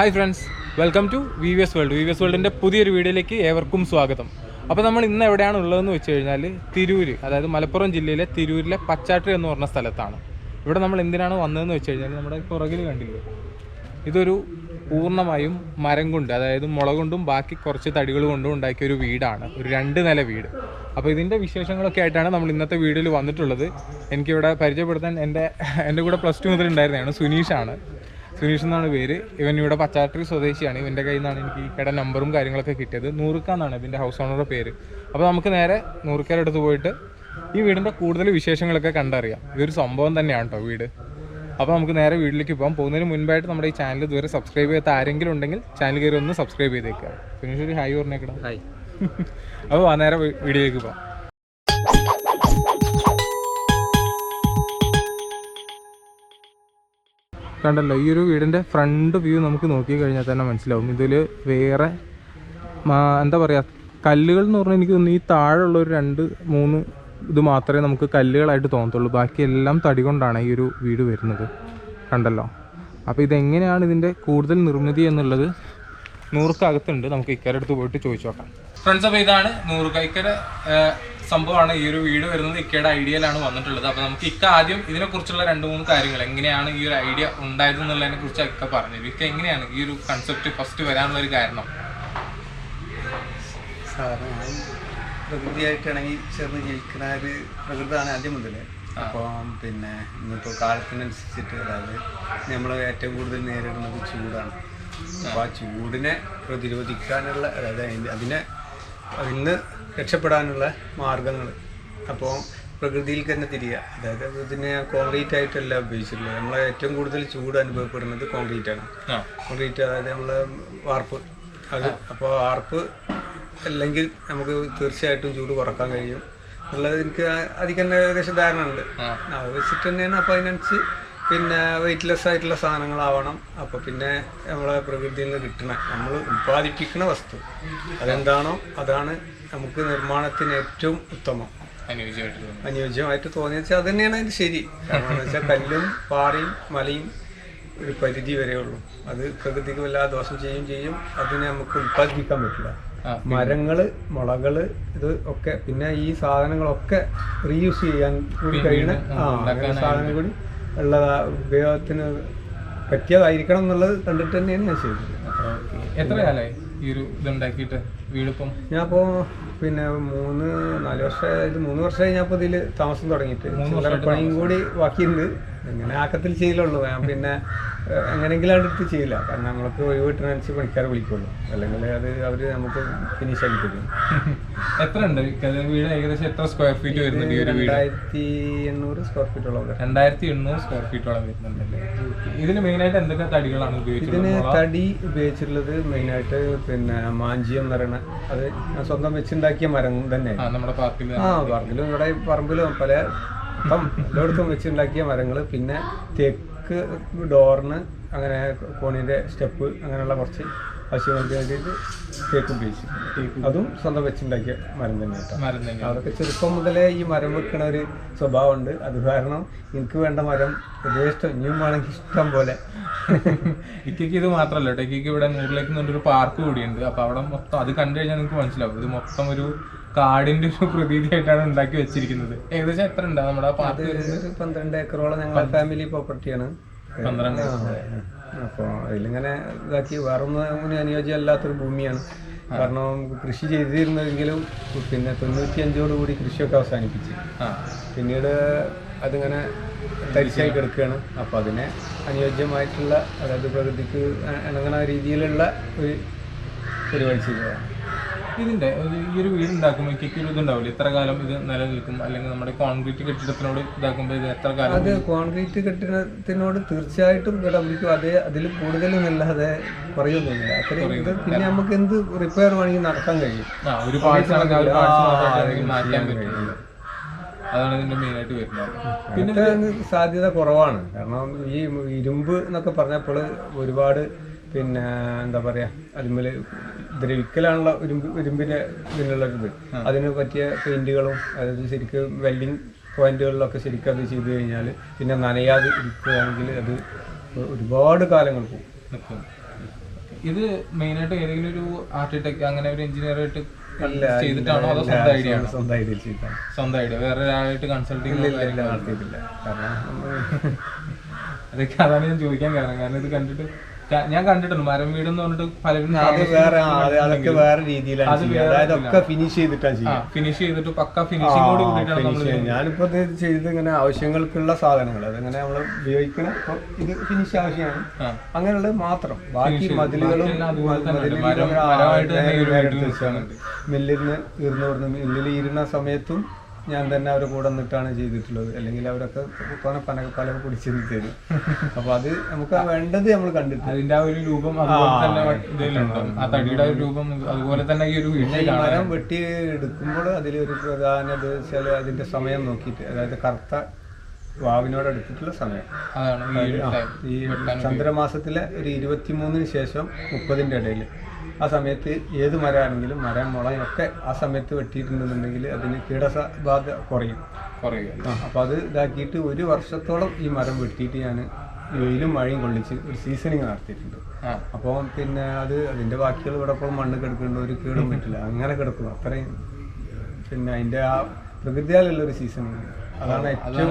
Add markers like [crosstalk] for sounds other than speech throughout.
Hi friends welcome to V V S world V V S വേൾഡിന്റെ പുതിയൊരു വീഡിയോയിലേക്ക് ഏവർക്കും സ്വാഗതം. അപ്പോൾ നമ്മൾ ഇന്ന് എവിടെയാണ് ഉള്ളതെന്ന് വെച്ച് കഴിഞ്ഞാൽ തിരൂര് അതായത് മലപ്പുറം ജില്ലയിലെ തിരൂരിലെ പച്ചാട്ടി എന്ന് പറഞ്ഞ സ്ഥലത്താണ്. ഇവിടെ നമ്മൾ എന്തിനാണ് വന്നതെന്ന് വെച്ച് കഴിഞ്ഞാൽ നമ്മുടെ പുറകിൽ കണ്ടില്ലേ? ഇതൊരു പൂർണമായും മരം കൊണ്ട് അതായത് മുള കൊണ്ടും ബാക്കി കുറച്ച് തടികൾ കൊണ്ടും ഉണ്ടാക്കിയ ഒരു വീടാണ്. ഒരു രണ്ട് നില വീട്. അപ്പോൾ ഇതിന്റെ വിശേഷങ്ങളൊക്കെ ആയിട്ടാണ് നമ്മൾ ഇന്നത്തെ വീഡിയോയിൽ വന്നിട്ടുള്ളത്. എനിക്കിവിടെ പരിചയപ്പെടുത്താൻ എന്റെ എന്റെ കൂടെ പ്ലസ് ടു മുതൽ ഉണ്ടായിരുന്നതാണ് സുനീഷാണ്. സുനീഷ് എന്നാണ് പേര്. ഇവൻ ഇവിടെ പച്ചാട്രി സ്വദേശിയാണ്. ഇവന്റെ കയ്യിൽ നിന്നാണ് എനിക്ക് ഈ കട നമ്പറും കാര്യങ്ങളൊക്കെ കിട്ടിയത്. നൂറുക്ക എന്നാണ് ഇതിന്റെ ഹൗസ് ഓണറുടെ പേര്. അപ്പോൾ നമുക്ക് നേരെ നൂറുക്കയുടെ അടുത്ത് പോയിട്ട് ഈ വീടിന്റെ കൂടുതൽ വിശേഷങ്ങളൊക്കെ കണ്ടറിയാം. ഇതൊരു സംഭവം തന്നെയാണ് കേട്ടോ വീട്. അപ്പോൾ നമുക്ക് നേരെ വീട്ടിലേക്ക് പോകാം പോകുന്നതിന് മുൻപായിട്ട് നമ്മുടെ ഈ ചാനൽ ഇതുവരെ സബ്സ്ക്രൈബ് ചെയ്യാത്ത ആരെങ്കിലും ഉണ്ടെങ്കിൽ ചാനൽ കയറി ഒന്ന് സബ്സ്ക്രൈബ് ചെയ്തേക്കുക സുനീഷ് ഒരു ഹായ് പറഞ്ഞേക്കണം ഹായ്. [laughs] അപ്പോൾ വാ നേരെ വീഡിയോയിലേക്ക് പോകാം കണ്ടല്ലോ ഈ ഒരു വീടിന്റെ ഫ്രണ്ട് വ്യൂ നമുക്ക് നോക്കി കഴിഞ്ഞാൽ തന്നെ മനസ്സിലാവും. ഇതിൽ വേറെ എന്താ പറയുക കല്ലുകൾ എന്ന് പറഞ്ഞാൽ എനിക്ക് തോന്നുന്നു ഈ താഴെയുള്ള ഒരു രണ്ട് മൂന്ന് ഇത് മാത്രമേ നമുക്ക് കല്ലുകളായിട്ട് തോന്നത്തുള്ളൂ. ബാക്കിയെല്ലാം തടി കൊണ്ടാണ് ഈ ഒരു വീട് വരുന്നത്. കണ്ടല്ലോ? അപ്പോൾ ഇതെങ്ങനെയാണ് ഇതിന്റെ കൂടുതൽ നിർമ്മിതി എന്നുള്ളത് നൂറുക്കകത്തുണ്ട്. നമുക്ക് ഇക്കരടുത്ത് പോയിട്ട് ചോദിച്ചു നോക്കാം. ഫ്രണ്ട്സ് അപ്പോൾ ഇതാണ് നൂറുക്ക. ഇക്കര സംഭവമാണ് ഈ ഒരു വീട് വരുന്നത് ഇക്കയുടെ ഐഡിയയിലാണ് വന്നിട്ടുള്ളത്. അപ്പോൾ നമുക്ക് ഇക്ക ആദ്യം ഇതിനെക്കുറിച്ചുള്ള രണ്ട് മൂന്ന് കാര്യങ്ങൾ എങ്ങനെയാണ് ഈ ഒരു ഐഡിയ ഉണ്ടായത് എന്നുള്ളതിനെ കുറിച്ച് ഇക്ക പറഞ്ഞത്. ഇക്ക എങ്ങനെയാണ് ഈ ഒരു കൺസെപ്റ്റ് ഫസ്റ്റ് വരാനുള്ള ഒരു കാരണം പ്രകൃതിയായിട്ടാണെങ്കിൽ ചേർന്ന് ജീവിക്കുന്ന ഒരു പ്രകൃതമാണ് ആദ്യം മുതൽ അപ്പോൾ പിന്നെ ഇന്നിപ്പോൾ കാലത്തിനനുസരിച്ചിട്ട് അതായത് നമ്മൾ ഏറ്റവും കൂടുതൽ നേരിടുന്നത് ചൂടാണ്. അപ്പോൾ ആ ചൂടിനെ പ്രതിരോധിക്കാനുള്ള അതായത് അതിനെ അതിൽ നിന്ന് രക്ഷപ്പെടാനുള്ള മാർഗങ്ങൾ അപ്പോൾ പ്രകൃതിയിൽ തന്നെ തിരിയുക അതായത് ഇതിനെ കോൺക്രീറ്റ് ആയിട്ടല്ല ഉപയോഗിച്ചിട്ടുള്ളത്. നമ്മൾ ഏറ്റവും കൂടുതൽ ചൂട് അനുഭവപ്പെടുന്നത് കോൺക്രീറ്റ് ആണ്. കോൺക്രീറ്റ് അതായത് നമ്മൾ വാർപ്പ്. അത് അപ്പോൾ വാർപ്പ് അല്ലെങ്കിൽ നമുക്ക് തീർച്ചയായിട്ടും ചൂട് കുറയ്ക്കാൻ കഴിയും. എന്നുള്ളത് എനിക്ക് അധികം തന്നെ ഏകദേശം ധാരണ ഉണ്ട്. അത് വെച്ചിട്ട് തന്നെയാണ് അപ്പോൾ അതിനനുസരിച്ച് പിന്നെ വെയിറ്റ്ലെസ് ആയിട്ടുള്ള സാധനങ്ങളാവണം. അപ്പോൾ പിന്നെ നമ്മളെ പ്രകൃതിയിൽ നിന്ന് കിട്ടണ നമ്മൾ ഉൽപ്പാദിപ്പിക്കുന്ന വസ്തു. അതെന്താണോ അതാണ് നമുക്ക് നിർമ്മാണത്തിന് ഏറ്റവും ഉത്തമം. അനുയോജ്യമായിട്ട് തോന്നിയ വെച്ചാൽ അത് തന്നെയാണ് അതിന് ശരി. കാരണം എന്ന് വെച്ചാൽ കല്ലും പാറയും മലയും ഒരു പരിധി വരെ ഉള്ളൂ. അത് പ്രകൃതിക്ക് വല്ലാതെ ദോഷം ചെയ്യും ചെയ്യും. അതിനെ നമുക്ക് ഉൽപ്പാദിപ്പിക്കാൻ പറ്റില്ല. മരങ്ങൾ മുളകൾ ഇത് ഒക്കെ പിന്നെ ഈ സാധനങ്ങളൊക്കെ റീയൂസ് ചെയ്യാൻ കൂടി കഴിയണ ആ അങ്ങനെ കൂടി ഉള്ളതാ ഉപയോഗത്തിന് പറ്റിയതായിരിക്കണം എന്നുള്ളത് കണ്ടിട്ട് തന്നെയാണ് ഞാൻ ചെയ്തത്. എത്ര കാലമായി ഈ ഒരു ഇതുണ്ടാക്കിയിട്ട് വീടിപ്പം? ഞാൻ അപ്പോൾ പിന്നെ മൂന്ന് നാല് വർഷമായത് മൂന്ന് വർഷമായി ഞാൻ ഇപ്പോൾ ഇതിൽ താമസം തുടങ്ങിയിട്ട്. പണിയും കൂടി ബാക്കിയുണ്ട്. ഇങ്ങനെ ആക്കത്തിൽ ചെയ്യലുള്ളൂ. ഞാൻ പിന്നെ എങ്ങനെയെങ്കിലും അടുത്ത് ചെയ്യില്ല. കാരണം നമ്മൾക്ക് ഒഴിവ് കിട്ടുന്നതനുസരിച്ച് പണിക്കാർ വിളിക്കുള്ളൂ. അല്ലെങ്കിൽ അത് അവർ നമുക്ക് ഫിനിഷ് ആക്കി തരും. എത്ര ഉണ്ട് വീട് ഏകദേശം എത്ര സ്ക്വയർ ഫീറ്റ് വരുന്നുണ്ട് ഈ ഒരു വീട്? രണ്ടായിരത്തി എണ്ണൂറ് സ്ക്വയർ ഫീറ്റോളം വരും രണ്ടായിരത്തി എണ്ണൂറ് സ്ക്വയർ ഫീറ്റോളം വരുന്നുണ്ടല്ലേ ഇതിന് മെയിനായിട്ട് എന്തൊക്കെ തടികളാണ് ഉപയോഗിച്ചത് ഇതിന് തടി ഉപയോഗിച്ചിട്ടുള്ളത് മെയിനായിട്ട് പിന്നെ മാഞ്ചി എന്ന് പറയുന്ന അത് സ്വന്തം വെച്ചുണ്ടാക്കിയ മരം തന്നെ ആ നമ്മുടെ പാർക്കിൽ ആ പാർക്കിലും ഇവിടെ പറമ്പിലും പല എല്ലായിടത്തും വെച്ചുണ്ടാക്കിയ മരങ്ങൾ പിന്നെ തെക്ക് ഡോറിന് അങ്ങനെ കോണിന്റെ സ്റ്റെപ്പ് അങ്ങനെയുള്ള കുറച്ച് ആവശ്യങ്ങൾക്ക് വേണ്ടിയിട്ട് തേക്ക് ഉപയോഗിച്ചു അതും സ്വന്തം വെച്ചുണ്ടാക്കിയ മരം തന്നെ അതൊക്കെ ചെറുപ്പം മുതലേ ഈ മരം വെക്കണ ഒരു സ്വഭാവമുണ്ട്. അത് കാരണം എനിക്ക് വേണ്ട മരം യഥേഷ്ടം ഇനിയും വേണമെങ്കിൽ ഇഷ്ടം പോലെ. ഇക്കയ്ക്ക് ഇത് മാത്രമല്ല കേട്ടോ. ഇക്കയ്ക്ക് ഇവിടെ നൂറിലേക്ക് നിന്നൊരു പാർക്ക് കൂടിയുണ്ട്. അപ്പൊ അവിടെ മൊത്തം അത് കണ്ടു കഴിഞ്ഞാൽ നിങ്ങൾക്ക് മനസ്സിലാവും. ഇത് മൊത്തം ഒരു കാടിന്റെ ഒരു പ്രതീതിയായിട്ടാണ് ഉണ്ടാക്കി വെച്ചിരിക്കുന്നത്. ഏകദേശം എത്ര ഉണ്ടാ? നമ്മുടെ പന്ത്രണ്ട് ഏക്കറോളം ഞങ്ങൾ ഫാമിലി പ്രോപ്പർട്ടിയാണ് പന്ത്രണ്ട് അപ്പോൾ അതിലിങ്ങനെ ഇതാക്കി വേറൊന്നും അനുയോജ്യമല്ലാത്തൊരു ഭൂമിയാണ്. കാരണം കൃഷി ചെയ്തിരുന്നെങ്കിലും പിന്നെ തൊണ്ണൂറ്റിയഞ്ചോട് കൂടി കൃഷിയൊക്കെ അവസാനിപ്പിച്ച്. പിന്നീട് അതിങ്ങനെ തരിശായി കിടക്കുകയാണ്. അപ്പോൾ അതിനെ അനുയോജ്യമായിട്ടുള്ള അതായത് പ്രകൃതിക്ക് ഇണങ്ങുന്ന രീതിയിലുള്ള ഒരു പരിപാടി ചെയ്തതാണ്. ഇതിന്റെ ഒരു ഈ ഒരു വീട് ഉണ്ടാക്കുമ്പോൾ ഒരു ഇതുണ്ടാവില്ല? ഇത്ര കാലം ഇത് നിലനിൽക്കും? അല്ലെങ്കിൽ നമ്മുടെ കോൺക്രീറ്റ് കെട്ടിടത്തിനോട് ഇതാക്കുമ്പോൾ ഇത് എത്ര കാലം അത് കോൺക്രീറ്റ് കെട്ടിടത്തിനോട് തീർച്ചയായിട്ടും കിടപ്പിടിക്കും അതേ അതിൽ കൂടുതലൊന്നുമില്ലാതെ കുറയൊന്നുമില്ല. അത്രയും ഇത് പിന്നെ നമുക്ക് എന്ത് റിപ്പയർ വേണമെങ്കിൽ നടത്താൻ കഴിയും. ഒരു മാറ്റാൻ അതാണ് ഇതിന്റെ മെയിൻ ആയിട്ട് വരുന്നത്. പിന്നെ സാധ്യത കുറവാണ്. കാരണം ഈ ഇരുമ്പ് എന്നൊക്കെ പറഞ്ഞപ്പോൾ ഒരുപാട് പിന്നെ എന്താ പറയാ അതിന്മേൽ ദ്രവിക്കലാണുള്ള ഇരുമ്പ് ഇരുമ്പിന്റെ ഇതിനുള്ള ഒരു ഇത് അതിന് പറ്റിയ പെയിന്റുകളും അതായത് ശരിക്കും വെൽഡിങ് പോയിന്റുകളിലൊക്കെ ശരിക്കും അത് ചെയ്തു കഴിഞ്ഞാൽ പിന്നെ നനയാതെ ഇരിക്കുകയാണെങ്കിൽ അത് ഒരുപാട് കാലങ്ങൾ പോകും. ഇത് മെയിനായിട്ട് ഏതെങ്കിലും ഒരു ആർക്കിടെക്ട് അങ്ങനെ ഒരു എഞ്ചിനീയർ ആയിട്ട് ചെയ്തിട്ടാണോ അതോ സ്വന്തം ഐഡിയ സ്വന്തം ഐഡിയ ചെയ്തിട്ടാണ്. സ്വന്തം ഐഡിയ. വേറെ ഒരാളായിട്ട് കൺസൾട്ടിങ് നടത്തിയിട്ടില്ല. കാരണം [laughs] അതൊക്കെ അതാണ് ഞാൻ ചോദിക്കാൻ കാരണം. കാരണം ഇത് കണ്ടിട്ട് ഞാൻ കണ്ടിട്ടുണ്ട്. മരം വീട് എന്ന് പറഞ്ഞിട്ട് പലരും അത് വേറെ ആ, അത് അതൊക്കെ വേറെ രീതിയിലാണ് അത് ചെയ്യുക വേറെ അതായത് ഒക്കെ ഫിനിഷ് ചെയ്തിട്ടാണ് ചെയ്യുക ഫിനിഷ് ചെയ്തിട്ട് പക്ക ഫിനിഷിങ്ങോട് കൂടിയിട്ടാണ് നമ്മൾ ഫിനിഷ് ഞാനിപ്പോ ഇത് ചെയ്ത് ഇങ്ങനെ ആവശ്യങ്ങൾക്കുള്ള സാധനങ്ങൾ അതങ്ങനെ നമ്മൾ ഉപയോഗിക്കണ ഇപ്പൊ ഇത് ഫിനിഷ് ആവശ്യമാണ്. ആ. അങ്ങനെയുള്ളത് മാത്രം. ബാക്കി മതിലുകളും അതുപോലെ തന്നെ ഉണ്ട്. മതിലിൽ മരം- ഇങ്ങനെ ആ മരമായിട്ട് തന്നെ ഒരു വീട്ടിൽ. മില്ലിന് ഇരുന്ന് മില്ലിൽ ഇരുന്ന സമയത്തും ഞാൻ തന്നെ അവരെ കൂടെ നിന്നിട്ടാണ് ചെയ്തിട്ടുള്ളത്. അല്ലെങ്കിൽ അവരൊക്കെ പല പല പല പിടിച്ചിരുന്ന് തരും അപ്പൊ അത് നമുക്ക് വേണ്ടത് നമ്മൾ കണ്ടിട്ട്. അതിന്റെ ആ ഒരു രൂപം ആ തടിയുടെ ഒരു രൂപം അതുപോലെ തന്നെ ഈ ഒരു മരം വെട്ടി എടുക്കുമ്പോൾ അതിലൊരു പ്രധാന വെച്ചാൽ അതിന്റെ സമയം നോക്കിയിട്ട് അതായത് കറുത്ത വാവിനോട് അടുത്തിട്ടുള്ള സമയം. ഈ ചന്ദ്രമാസത്തിലെ ഒരു ഇരുപത്തിമൂന്നിന് ശേഷം മുപ്പതിന്റെ ഇടയിൽ ആ സമയത്ത് ഏത് മരമാണെങ്കിലും മരം മുളയൊക്കെ ആ സമയത്ത് വെട്ടിയിട്ടുണ്ടെന്നുണ്ടെങ്കിൽ അതിന് കീടബാധ കുറയും. കുറയും. അപ്പോൾ അത് ഇതാക്കിയിട്ട് ഒരു വർഷത്തോളം ഈ മരം വെട്ടിയിട്ട് ഞാൻ വെയിലും മഴയും കൊള്ളിച്ച് ഒരു സീസണിങ് നടത്തിയിട്ടുണ്ട്. അപ്പോൾ പിന്നെ അത് അതിന്റെ ബാക്കികൾ ഇവിടെ ഇപ്പോൾ മണ്ണ് കിടക്കുന്നുണ്ട് ഒരു കേടും പറ്റില്ല. അങ്ങനെ കിടക്കുന്നു. അത്രയും പിന്നെ അതിന്റെ ആ പ്രകൃതിയാലുള്ള ഒരു സീസണിങ് അതാണ്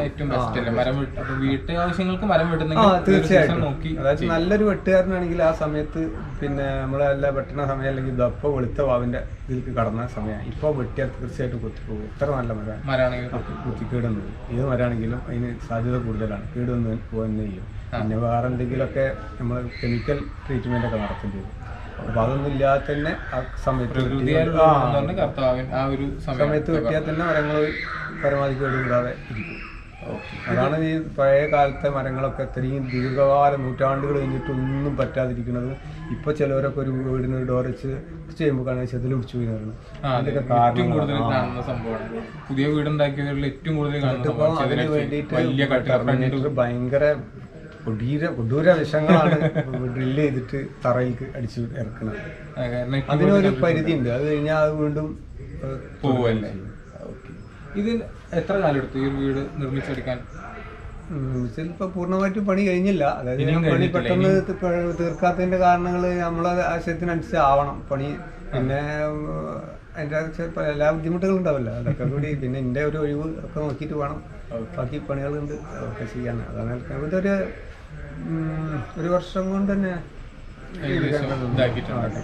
ഏറ്റവും ബെസ്റ്റ് മരം വെട്ട് ആവശ്യങ്ങൾക്ക് മരം ആ വെട്ടുന്നെങ്കിൽ തീർച്ചയായിട്ടും. നോക്കി അതായത് നല്ലൊരു വെട്ടുകാരനാണെങ്കിൽ ആ സമയത്ത് പിന്നെ നമ്മളെല്ലാം വെട്ടണ സമയം അല്ലെങ്കിൽ ദപ്പ വെളുത്ത വാവിന്റെ ഇതിലേക്ക് കടന്ന സമയം. ഇപ്പൊ വെട്ടിയാൽ തീർച്ചയായിട്ടും കുത്തിപ്പോകും. ഇത്ര നല്ല മരം മരാണെങ്കിൽ കുത്തിക്കേടുന്നത് ഏത് മരാണെങ്കിലും അതിന് സാധ്യത കൂടുതലാണ്. കേടൊന്ന് പോകുന്നേ ചെയ്യും. പിന്നെ വേറെ എന്തെങ്കിലുമൊക്കെ നമ്മൾ കെമിക്കൽ ട്രീറ്റ്മെന്റ് ഒക്കെ നടത്തേണ്ടി വരും അതൊന്നും ഇല്ലാതെ തന്നെ ആ സമയത്ത് കർത്താവൻ ആ ഒരു സമയം സമയത്ത് കിട്ടിയാൽ തന്നെ മരങ്ങൾ പരമാവധി കേടുകൂടാതെ ഇരിക്കും. അതാണ് ഈ പഴയ കാലത്തെ മരങ്ങളൊക്കെ ഇത്രയും ദീർഘകാലം നൂറ്റാണ്ടുകൾ കഴിഞ്ഞിട്ട് ഒന്നും പറ്റാതിരിക്കുന്നത്. ഇപ്പൊ ചിലവരൊക്കെ ഒരു വീടിന് ഒരു ഡോർ വെച്ച് ചെയ്യുമ്പോൾ കാണാൻ ചെതിൽ പിടിച്ചു അതെ. അതിന്റെ കാരണം കൂടുതൽ കാണുന്ന സംഭവമാണ്. പുതിയ വീടുണ്ടാക്കിയവരിൽ ഏറ്റവും കൂടുതൽ വേണ്ടിയിട്ട് ഭയങ്കര കൊടീര കൊടൂര വിഷങ്ങളാണ് ഡ്രില്ല് ചെയ്തിട്ട് തറയിലേക്ക് അടിച്ച് ഇറക്കുന്നത് അതിനൊരു പരിധി ഉണ്ട് അത് കഴിഞ്ഞാൽ അത് വീണ്ടും പോവല്ലേ ഇത് എത്ര കാലം എടുത്തു ഈ വീട് നിർമ്മിച്ചെടുക്കാൻ? ഉം, ചിലപ്പോ പൂർണമായിട്ടും പണി കഴിഞ്ഞില്ല. അതായത് പണി പെട്ടെന്ന് തീർക്കാത്തതിന്റെ കാരണങ്ങൾ നമ്മളെ ആശയത്തിനനുസരിച്ച് ആവണം. പണി പിന്നെ അതിന്റെ ചിലപ്പോൾ എല്ലാ ബുദ്ധിമുട്ടുകളും ഉണ്ടാവില്ല. അതൊക്കെ കൂടി പിന്നെ എന്റെ ഒരു ഒഴിവ് ഒക്കെ നോക്കിയിട്ട് വേണം. ബാക്കി പണികളുണ്ട് ഒക്കെ ചെയ്യാൻ. അതാണ് ഉം, ഒരു വർഷം കൊണ്ട് തന്നെ നമുക്കിനി ഇതാക്കിയിട്ടുണ്ട്.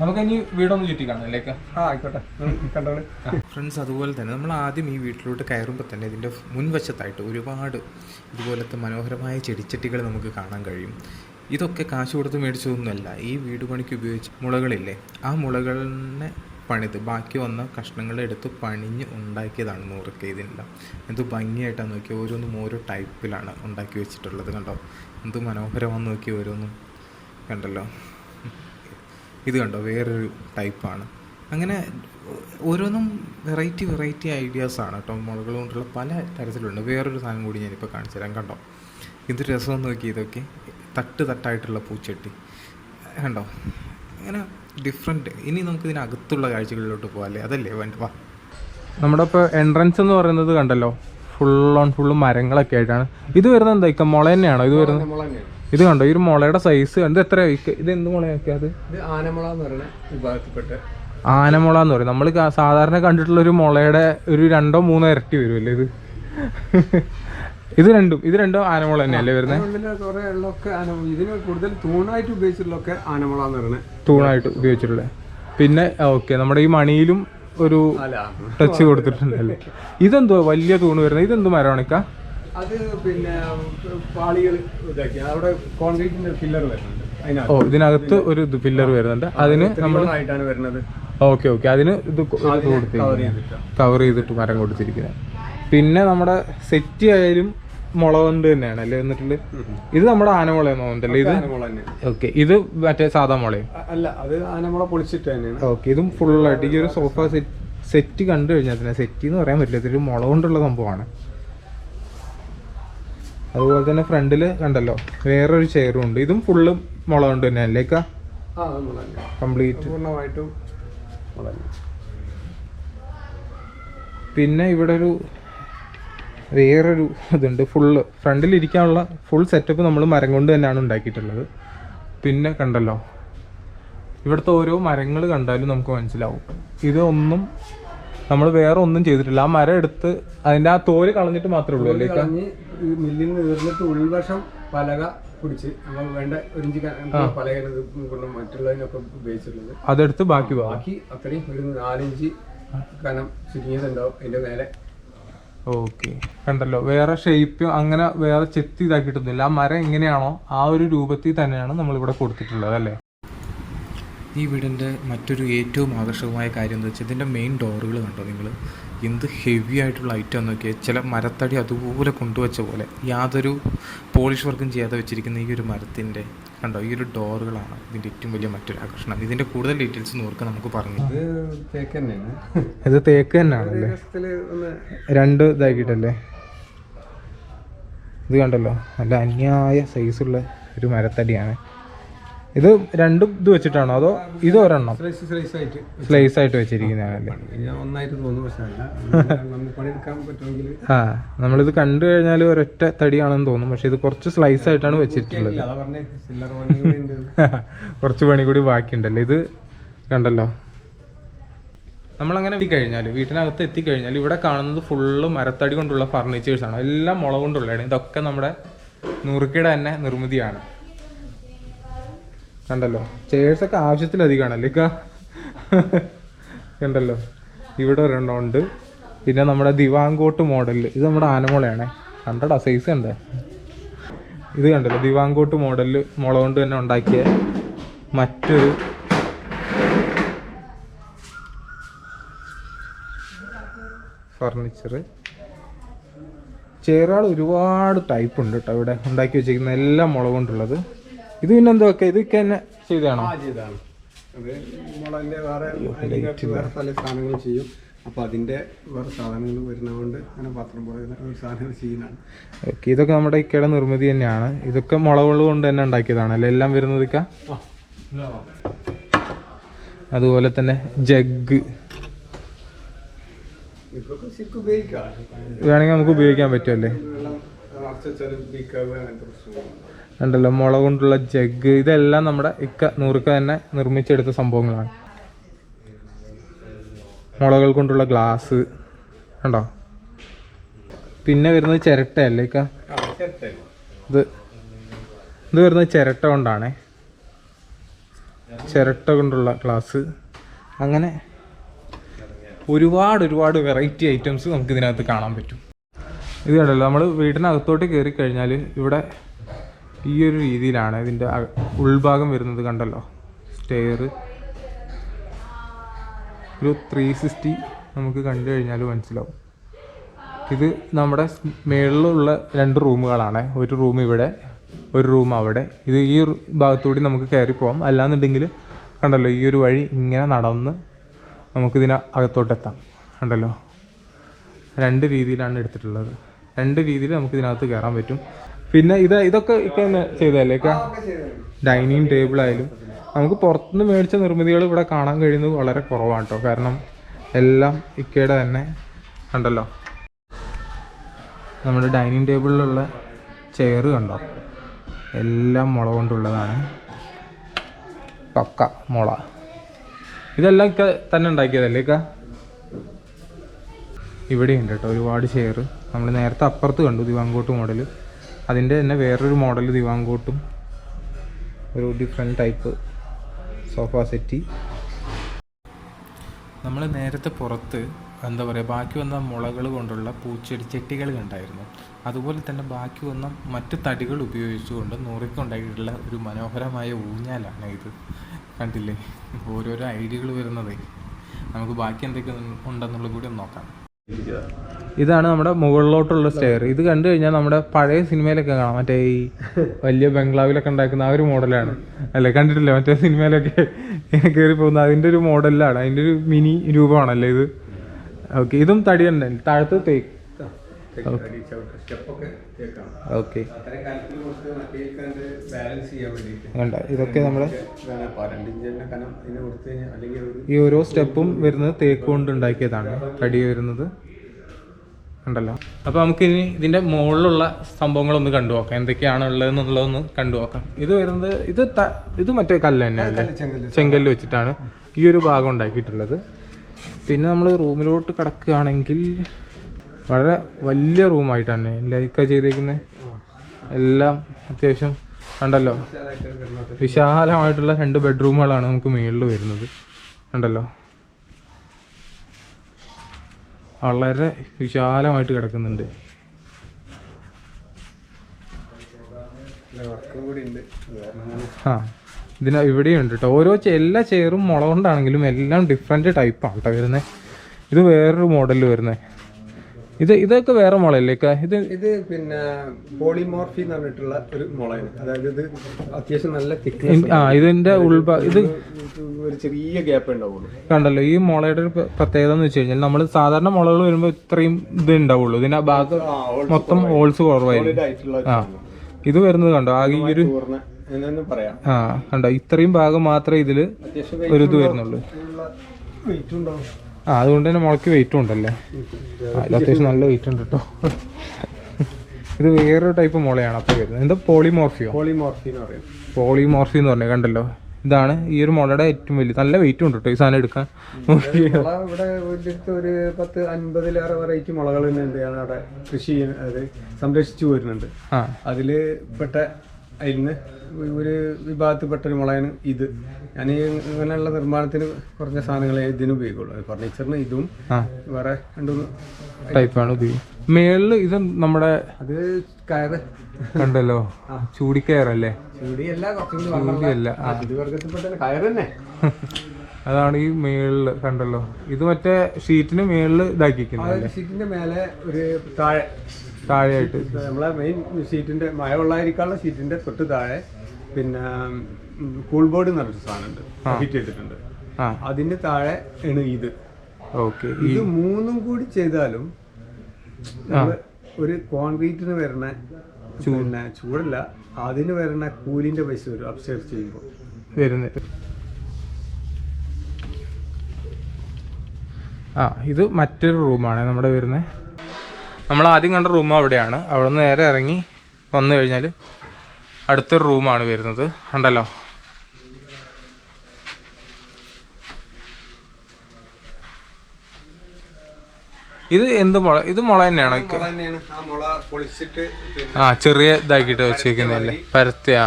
നമുക്ക് ഇനി വീടൊന്ന് ചുറ്റി കാണാം ആയിക്കോട്ടെ. കണ്ടോളൂ. ഫ്രണ്ട്സ് അതുപോലെ തന്നെ നമ്മൾ ആദ്യം ഈ വീട്ടിലോട്ട് കയറുമ്പോൾ തന്നെ ഇതിന്റെ മുൻവശത്തായിട്ട് ഒരുപാട് ഇതുപോലത്തെ മനോഹരമായ ചെടിച്ചട്ടികൾ നമുക്ക് കാണാൻ കഴിയും. ഇതൊക്കെ കാശ് കൊടുത്ത് മേടിച്ചതൊന്നുമല്ല. ഈ വീട് പണിക്ക് ഉപയോഗിച്ച മുളകളില്ലേ? ആ മുളകളിനെ പണിത്. ബാക്കി വന്ന കഷ്ണങ്ങൾ എടുത്ത് പണിഞ്ഞ് ഉണ്ടാക്കിയതാണ് നൂറൊക്കെ ഇതിനെല്ലാം എന്ത് ഭംഗിയായിട്ടാണ് നോക്കി ഓരോന്നും ഓരോ ടൈപ്പിലാണ് ഉണ്ടാക്കി വെച്ചിട്ടുള്ളത് കണ്ടോ. എന്ത് മനോഹരമാണെന്ന് നോക്കി ഓരോന്നും കണ്ടല്ലോ. ഇത് കണ്ടോ. വേറൊരു ടൈപ്പാണ്. അങ്ങനെ ഓരോന്നും വെറൈറ്റി വെറൈറ്റി ഐഡിയാസാണ് കേട്ടോ. മുളകൾ കൊണ്ടുള്ള പല തരത്തിലുണ്ട്. വേറൊരു സാധനം കൂടി ഞാനിപ്പോൾ കാണിച്ചു തരാം. കണ്ടോ. ഇത് രസം നോക്കി ഇതൊക്കെ. തട്ട് തട്ടായിട്ടുള്ള പൂച്ചട്ടി. കണ്ടോ. അങ്ങനെ ഡിഫറെന്റ് ഇനി നമുക്ക് ഇതിനകത്തുള്ള കാഴ്ചകളിലോട്ട് പോകാല്ലേ അതല്ലേ വേണ്ട വാ. നമ്മുടെ ഇപ്പോൾ എൻട്രൻസ് എന്ന് പറയുന്നത് കണ്ടല്ലോ? ഫുൾ ഓൺ ഫുള്ള് മരങ്ങളൊക്കെ ആയിട്ടാണ്. ഇത് വരുന്നത് എന്താ? ഇക്ക മുള തന്നെയാണോ? ഇത് വരുന്നത്? ഇത് കണ്ടോ? ഈ ഒരു മുളയുടെ സൈസ് ഇത് എത്ര ഇത് എന്ത് മുളയൊക്കെ അത്? ഇത് ആനമുള എന്ന് പറയുന്ന വിഭാഗത്തിൽപ്പെട്ട ആനമുള എന്ന് പറയും. നമ്മൾ സാധാരണ കണ്ടിട്ടുള്ള ഒരു മുളയുടെ ഒരു രണ്ടോ മൂന്നോ ഇരട്ടി വരുമല്ലേ ഇത്? ഇത് രണ്ടും ഇത് രണ്ടും ആനമുള തന്നെയല്ലേ വരുന്നത് ഇതിന് കൂടുതൽ തൂണായിട്ട് ഉപയോഗിച്ചിട്ടുള്ളൊക്കെ ആനമുള എന്ന് പറയുന്നത് തൂണായിട്ട് ഉപയോഗിച്ചിട്ടുള്ളത് പിന്നെ ഓക്കെ നമ്മുടെ ഈ മണിയിലും ഒരു ടച്ച് കൊടുത്തിട്ടുണ്ടല്ലേ? ഇതെന്തോ വലിയ തൂണ് വരുന്നത്. ഇതെന്ത് മരമാണിക്ക അത് പിന്നെ പാളികൾ ഇതാക്കി. അവിടെ കോൺക്രീറ്റിന്റെ പില്ലർ വരുന്നുണ്ട് ഓ ഇതിനകത്ത് ഒരു ഇത് പില്ലർ വരുന്നുണ്ട്. അതിന് നമ്മൾ ആയിട്ടാണ് വരുന്നത്. ഓക്കെ ഓക്കെ അതിന് ഇത് കൊടുത്തിരിക്കുന്നത്. കവർ ചെയ്തിട്ട് മരം കൊടുത്തിരിക്കുന്നത്. പിന്നെ നമ്മുടെ സെറ്റ് ആയാലും മുള കൊണ്ട് തന്നെയാണ് അല്ലേ? എന്നിട്ട് ഇത് നമ്മുടെ ആനമുള തോന്നുന്നല്ലേ ഇത്? ഓക്കെ ഇത് മറ്റേ സാധാ മുളയും അല്ല അത് ആനമുള പൊളിച്ചിട്ട് തന്നെയാണ്. ഓക്കെ ഇതും ഫുള്ളായിട്ട് ഈ ഒരു സോഫ സെറ്റ് സെറ്റ് കണ്ടു കഴിഞ്ഞാൽ തന്നെ സെറ്റ് എന്ന് പറയാൻ പറ്റില്ല ഇതൊരു മുള കൊണ്ടുള്ള സംഭവമാണ്. അതുപോലെ തന്നെ ഫ്രണ്ടിൽ കണ്ടല്ലോ വേറൊരു ചെയറും ഉണ്ട്. ഇതും ഫുള്ള് മുള കൊണ്ട് തന്നെ. അല്ലേക്കാ കംപ്ലീറ്റ് പൂർണമായിട്ടും പിന്നെ ഇവിടെ ഒരു വേറൊരു ഇതുണ്ട് ഫുള്ള് ഫ്രണ്ടിൽ ഇരിക്കാനുള്ള ഫുൾ സെറ്റപ്പ് നമ്മൾ മരം കൊണ്ട് തന്നെയാണ് ഉണ്ടാക്കിയിട്ടുള്ളത്. പിന്നെ കണ്ടല്ലോ. ഇവിടുത്തെ ഓരോ മരങ്ങൾ കണ്ടാലും നമുക്ക് മനസ്സിലാവും. ഇതൊന്നും നമ്മൾ വേറെ ഒന്നും ചെയ്തിട്ടില്ല. ആ മരം എടുത്ത് അതിന്റെ ആ തോൽ കളഞ്ഞിട്ട് മാത്രമേ ഉള്ളൂ അല്ലേ? നിന്ന് തീർന്നിട്ട് ഉൾവശം പലക പിടിച്ച് നമ്മൾ വേണ്ട ഒരു ഇഞ്ച് പലക കൊണ്ട് മറ്റുള്ളതിനൊക്കെ ഉപയോഗിച്ചിട്ടുള്ളത്. അതെടുത്ത് ബാക്കി ബാക്കി അത്രയും ഒരു നാലിഞ്ച് കനം ചുരുങ്ങിയതുണ്ടാവും. അതിന്റെ മേലെ ഓക്കെ. കണ്ടല്ലോ. വേറെ ഷേപ്പ് അങ്ങനെ വേറെ ചെത്തി ഇതാക്കിയിട്ടൊന്നുമില്ല. ആ മരം എങ്ങനെയാണോ ആ ഒരു രൂപത്തിൽ തന്നെയാണ് നമ്മളിവിടെ കൊടുത്തിട്ടുള്ളത് അല്ലേ? ഈ വീടിന്റെ മറ്റൊരു ഏറ്റവും ആകർഷകമായ കാര്യം എന്താ വെച്ചാൽ ഇതിന്റെ മെയിൻ ഡോറുകൾ കണ്ടോ നിങ്ങൾ? എന്ത് ഹെവി ആയിട്ടുള്ള ഐറ്റം നോക്കിയാൽ ചില മരത്തടി അതുപോലെ കൊണ്ടുവച്ച പോലെ യാതൊരു പോളിഷ് വർക്കും ചെയ്യാതെ വെച്ചിരിക്കുന്ന ഈ ഒരു മരത്തിന്റെ കണ്ടോ? ഈ ഒരു ഡോറുകളാണ് ഇതിന്റെ ഏറ്റവും വലിയ മറ്റൊരു ആകർഷണം. ഇതിന്റെ കൂടുതൽ ഡീറ്റെയിൽസ് നോർക്ക് നമുക്ക് പറഞ്ഞു ഇത് തേക്ക് തന്നെയാണല്ലേ? രണ്ട് ഇതാക്കിയിട്ടല്ലേ? ഇത് കണ്ടല്ലോ? നല്ല അന്യായ സൈസുള്ള ഒരു മരത്തടിയാണ്. ഇത് രണ്ടും ഇത് വെച്ചിട്ടാണോ? അതോ ഇത് ഒരെണ്ണം? സ്ലൈസ് ആയിട്ട് വെച്ചിരിക്കുന്ന. വെച്ചിരിക്കുന്നതാണല്ലേ [laughs] ആ നമ്മളിത് കണ്ടു കഴിഞ്ഞാൽ ഒരൊറ്റ തടിയാണെന്ന് തോന്നും. പക്ഷെ ഇത് കുറച്ച് സ്ലൈസ് ആയിട്ടാണ് വെച്ചിട്ടുള്ളത്. [laughs] കുറച്ച് പണി കൂടി ബാക്കിയുണ്ടല്ലോ. ഇത് കണ്ടല്ലോ. നമ്മളങ്ങനെ എത്തിക്കഴിഞ്ഞാൽ വീട്ടിനകത്ത് എത്തിക്കഴിഞ്ഞാൽ ഇവിടെ കാണുന്നത് ഫുള്ള് മരത്തടി കൊണ്ടുള്ള ഫർണിച്ചേഴ്സ് ആണ്. എല്ലാം മുള കൊണ്ടുള്ളതാണ്. ഇതൊക്കെ നമ്മുടെ നുറുക്കിയുടെ തന്നെ നിർമ്മിതിയാണ്. കണ്ടല്ലോ. ചെയർസ് ഒക്കെ ആവശ്യത്തിലധികമാണല്ലേ ഇക്ക കണ്ടല്ലോ. ഇവിടെ ഒരെണ്ണം ഉണ്ട്. പിന്നെ നമ്മുടെ ദിവാങ്കോട്ട് മോഡലിൽ ഇത് നമ്മുടെ ആനമുളയാണേ. കണ്ടടാ സൈസ് കണ്ടേ. ഇത് കണ്ടല്ലോ ദിവാങ്കോട്ട് മോഡലിൽ മുള കൊണ്ട് തന്നെ ഉണ്ടാക്കിയ മറ്റൊരു ഫർണിച്ചർ ചെയറുകൾ ഒരുപാട് ടൈപ്പ് ഉണ്ട് കേട്ടോ ഇവിടെ. ഉണ്ടാക്കി വെച്ചിരിക്കുന്ന എല്ലാം മുള കൊണ്ടുള്ളത് ഇത് പിന്നെ എന്തൊക്കെ ഇത് തന്നെ ചെയ്തതാണോ? ചെയ്താണ് അത് മുളകിന്റെ വേറെ അതിനകത്ത് വേറെ പല സാധനങ്ങൾ ചെയ്യും. അപ്പൊ അതിന്റെ വേറെ സാധനങ്ങൾ വരുന്നതുകൊണ്ട് അങ്ങനെ പത്രം പോലെ ഒരു സാധനങ്ങൾ ചെയ്യുന്നതാണ്. ഓക്കെ ഇതൊക്കെ നമ്മുടെ ഇക്കയുടെ നിർമ്മിതി തന്നെയാണ്. ഇതൊക്കെ മുളകൾ കൊണ്ട് തന്നെ ഉണ്ടാക്കിയതാണ് അല്ലേ? എല്ലാം വരുന്നത് ഇക്ക? അതുപോലെ തന്നെ ജഗ്. വേണമെങ്കിൽ നമുക്ക് ഉപയോഗിക്കാൻ പറ്റുമല്ലേ ഉണ്ടല്ലോ മുള കൊണ്ടുള്ള ജഗ് ഇതെല്ലാം നമ്മുടെ ഇക്ക നൂറുക്ക തന്നെ നിർമ്മിച്ചെടുത്ത സംഭവങ്ങളാണ്. മുളകൾ കൊണ്ടുള്ള ഗ്ലാസ് ഉണ്ടോ പിന്നെ വരുന്നത് ചിരട്ടയല്ലേ ഇക്ക? ഇത് ഇത് വരുന്നത് ചിരട്ട കൊണ്ടാണേ. ചിരട്ട കൊണ്ടുള്ള ഗ്ലാസ് അങ്ങനെ ഒരുപാട് ഒരുപാട് വെറൈറ്റി ഐറ്റംസ് നമുക്ക് ഇതിനകത്ത് കാണാൻ പറ്റും. ഇത് കണ്ടല്ലോ നമ്മൾ വീടിനകത്തോട്ട് കയറി കഴിഞ്ഞാൽ ഇവിടെ ഈ ഒരു രീതിയിലാണ് ഇതിന്റെ ഉൾഭാഗം വരുന്നത് കണ്ടല്ലോ. സ്റ്റെയർ ഒരു ത്രീ സിക്സ്റ്റി നമുക്ക് കണ്ടു കഴിഞ്ഞാൽ മനസ്സിലാവും. ഇത് നമ്മുടെ മേളിലുള്ള രണ്ട് റൂമുകളാണ്. ഒരു റൂം ഇവിടെ ഒരു റൂം അവിടെ. ഇത് ഈ ഭാഗത്തുകൂടി നമുക്ക് കയറി പോകാം അല്ലാന്നുണ്ടെങ്കിൽ കണ്ടല്ലോ ഈ ഒരു വഴി ഇങ്ങനെ നടന്ന് നമുക്കിതിന് അകത്തോട്ടെത്താം. കണ്ടല്ലോ? രണ്ട് രീതിയിലാണ് എടുത്തിട്ടുള്ളത്. രണ്ട് രീതിയിൽ നമുക്ക് ഇതിനകത്ത് കയറാൻ പറ്റും. പിന്നെ ഇത് ഇതൊക്കെ ഇപ്പൊ ചെയ്തല്ലേ ചെയ്തതല്ലേ ഇക്ക? ഡൈനിങ് ടേബിൾ ആയാലും. നമുക്ക് പുറത്തുനിന്ന് മേടിച്ച നിർമ്മിതികൾ ഇവിടെ കാണാൻ കഴിയുന്നത് വളരെ കുറവാണ് കേട്ടോ കാരണം എല്ലാം ഇക്കയുടെ തന്നെ കണ്ടല്ലോ നമ്മുടെ ഡൈനിങ് ടേബിളിലുള്ള ചെയർ കണ്ടോ? എല്ലാം മുള കൊണ്ടുള്ളതാണ്. പക്ക മുള. ഇതെല്ലാം ഇക്ക തന്നെ ഉണ്ടാക്കിയതല്ലേ ഇക്ക? ഇവിടെയുണ്ട് കേട്ടോ ഒരുപാട് ചെയർ. നമ്മൾ നേരത്തെ അപ്പുറത്ത് കണ്ടു ദിവാങ്കോട്ട് മോഡൽ അതിന്റെ തന്നെ വേറൊരു മോഡൽ ദിവാങ്കോട്ടും ഒരു ഡിഫറെന്റ് ടൈപ്പ് സോഫ സെറ്റി നമ്മൾ നേരത്തെ പുറത്ത് എന്താ പറയുക ബാക്കി വന്ന മുളകൾ കൊണ്ടുള്ള പൂച്ചെടി ചെട്ടികൾ കണ്ടായിരുന്നു. അതുപോലെ തന്നെ ബാക്കി വന്ന മറ്റ് തടികൾ ഉപയോഗിച്ചുകൊണ്ട് നുറുക്കുണ്ടായിട്ടുള്ള ഒരു മനോഹരമായ ഊഞ്ഞാലാണ് ഇത്. കണ്ടില്ലേ? ഓരോരോ ഐഡിയകൾ വരുന്നതേ. നമുക്ക് ബാക്കി എന്തൊക്കെ ഉണ്ടെന്നുള്ളത് കൂടി ഒന്ന് നോക്കാം. ഇതാണ് നമ്മുടെ മുകളിലോട്ടുള്ള സ്റ്റെയർ ഇത് കണ്ടു കഴിഞ്ഞാൽ നമ്മുടെ പഴയ സിനിമയിലൊക്കെ കാണാം. മറ്റേ ഈ വലിയ ബംഗ്ലാവിലൊക്കെ ഉണ്ടാക്കുന്ന ആ ഒരു മോഡലാണ്. അല്ലേ? കണ്ടിട്ടില്ലേ? മറ്റേ സിനിമയിലൊക്കെ കയറി പോകുന്ന അതിന്റെ ഒരു മോഡലാണ്. അതിന്റെ ഒരു മിനി രൂപമാണല്ലേ ഇത്? ഓക്കെ. ഇതും തടി തന്നെ. താഴത്ത് തേക്ക്. ഇതൊക്കെ നമ്മുടെ ഈ ഓരോ സ്റ്റെപ്പും വരുന്നത് തേക്ക് കൊണ്ട് ഉണ്ടാക്കിയതാണ്. തടി വരുന്നത്. ഉണ്ടല്ലോ. അപ്പോൾ നമുക്ക് ഇനി ഇതിന്റെ മുകളിലുള്ള സംഭവങ്ങളൊന്ന് കണ്ടു നോക്കാം എന്തൊക്കെയാണ് ഉള്ളതെന്നുള്ളതൊന്ന് കണ്ടു നോക്കാം ഇത് വരുന്നത് ഇത് ഇത് മറ്റേ കല്ല് തന്നെയല്ലേ ചെങ്കല്ല്. വെച്ചിട്ടാണ് ഈ ഒരു ഭാഗം ഉണ്ടാക്കിയിട്ടുള്ളത്. പിന്നെ നമ്മൾ റൂമിലോട്ട് കിടക്കുകയാണെങ്കിൽ വളരെ വലിയ റൂമായിട്ടാണ് ലൈക്ക ചെയ്തേക്കുന്നത് എല്ലാം അത്യാവശ്യം ഉണ്ടല്ലോ. വിശാലമായിട്ടുള്ള രണ്ട് ബെഡ്റൂമുകളാണ് നമുക്ക് മുകളിൽ വരുന്നത്. കണ്ടല്ലോ വളരെ വിശാലമായിട്ട് കിടക്കുന്നുണ്ട്. ഉണ്ട് ആ ഇതിന് ഇവിടെയുണ്ട് കേട്ടോ ഓരോ എല്ലാ ചെയറും മുള കൊണ്ടാണെങ്കിലും എല്ലാം ഡിഫറെന്റ് ടൈപ്പാണ് കേട്ടോ വരുന്നത് ഇത് വേറൊരു മോഡലിൽ വരുന്നത് ഇത് ഇതൊക്കെ വേറെ മുളയല്ലേ ഇത് ഇത് പിന്നെ പോളിമോർഫി എന്ന് പറഞ്ഞിട്ടുള്ള ഒരു മുളയാണ് അതായത് ഇത് അത്യാവശ്യം നല്ല തിക്നെസ് ആ ഇതിന്റെ ഉൾഭാ ഇത് ഒരു ചെറിയ ഗ്യാപ്പ് ഉണ്ടാവുള്ളൂ. കണ്ടല്ലോ ഈ മുളയുടെ ഒരു പ്രത്യേകത എന്ന് വെച്ച് കഴിഞ്ഞാൽ നമ്മൾ സാധാരണ മുളകൾ വരുമ്പോൾ ഇത്രയും ഇത് ഉണ്ടാവുള്ളൂ. ഇതിന്റെ ആ ഭാഗം മൊത്തം ഹോൾസ് ഇതായിട്ടുള്ള ആ ഇത് വരുന്നത് കണ്ടോ? ആകെ ഈ ഒരു ആ കണ്ടോ? ഇത്രയും ഭാഗം മാത്രമേ ഇതിൽ ഒരു ഇത് വരുന്നുള്ളൂ. ആ അതുകൊണ്ട് തന്നെ മുളയ്ക്ക് വെയിറ്റും ഉണ്ടല്ലേ? അതിൽ അത്യാവശ്യം നല്ല വെയിറ്റ് ഉണ്ട് കേട്ടോ ഇത് വേറൊരു ടൈപ്പ് മുളയാണ് അപ്പോൾ വരുന്നത്. എന്താ പോളിമോർഫിയോ പോളിമോർഫി എന്ന് പറയും. പോളിമോർഫി എന്ന് പറഞ്ഞത് കണ്ടല്ലോ. ഇതാണ് ഈ ഒരു മുളയുടെ ഏറ്റവും വലിയ നല്ല വെയിറ്റ് ഉണ്ട് കേട്ടോ ഈ സാധനം എടുക്കാൻ. ഇവിടെ ഒരു പത്ത് അൻപതിലേറെ വെറൈറ്റി മുളകൾ ഉണ്ട്. അവിടെ കൃഷി അത് സംരക്ഷിച്ചു വരുന്നുണ്ട് ആ. അതിൽ പെട്ട അതിൽ നിന്ന് ഒരു വിഭാഗത്തിൽപ്പെട്ട ഒരു മുളയാണ് ഇത്. ഞാൻ ഈ ഇങ്ങനെയുള്ള നിർമ്മാണത്തിന് കുറഞ്ഞ സാധനങ്ങളെ ഇതിന് ഉപയോഗിക്കുള്ളൂ. ഫർണിച്ചറിന് ഇതും വേറെ രണ്ടു ടൈപ്പാണ് ഇത്. മേളിൽ ഇത് നമ്മുടെ അത് കയറ്. കണ്ടല്ലോ. ചൂടിക്കയറല്ലേ ചൂടിയല്ല കയറ് തന്നെ. [laughs] അതാണ് ഈ മേളിൽ കണ്ടല്ലോ. ഇത് മറ്റേ ഷീറ്റിന് മേളിൽ ഇതാക്കിക്കുന്നത് ഷീറ്റിന്റെ മേലെ ഒരു താഴെ. താഴെയായിട്ട്. നമ്മളെ മെയിൻ ഷീറ്റിന്റെ മഴ ഉള്ളായിരിക്കാനുള്ള ഷീറ്റിന്റെ തൊട്ട് താഴെ. പിന്നെ കൂൾ ബോർഡ് എന്ന് പറഞ്ഞൊരു സാധനമുണ്ട് ഹിറ്റ് ചെയ്തിട്ടുണ്ട്. അതിന്റെ താഴെ ആണ് ഇത്. ഓക്കെ. ഇത് മൂന്നും കൂടി ചെയ്താലും ഒരു കോൺക്രീറ്റിന് വരുന്ന പിന്നെ ചൂടല്ല അതിന് വരുന്ന കൂലിന്റെ പൈസ വരും അപ്സ്റ്റേർ ചെയ്യുമ്പോൾ. വരുന്നത് ആ ഇത് മറ്റൊരു റൂമാണ് നമ്മുടെ വരുന്നത് നമ്മൾ ആദ്യം കണ്ട റൂം അവിടെയാണ്. അവിടെ നിന്ന് നേരെ ഇറങ്ങി വന്നു കഴിഞ്ഞാൽ അടുത്തൊരു റൂമാണ് വരുന്നത്. ഉണ്ടല്ലോ ഇത് എന്ത് മുള ഇത് മുള തന്നെയാണോ? ആ ചെറിയ ഇതാക്കിട്ട് വെച്ചേക്കുന്നല്ലേ പരത്തിയ.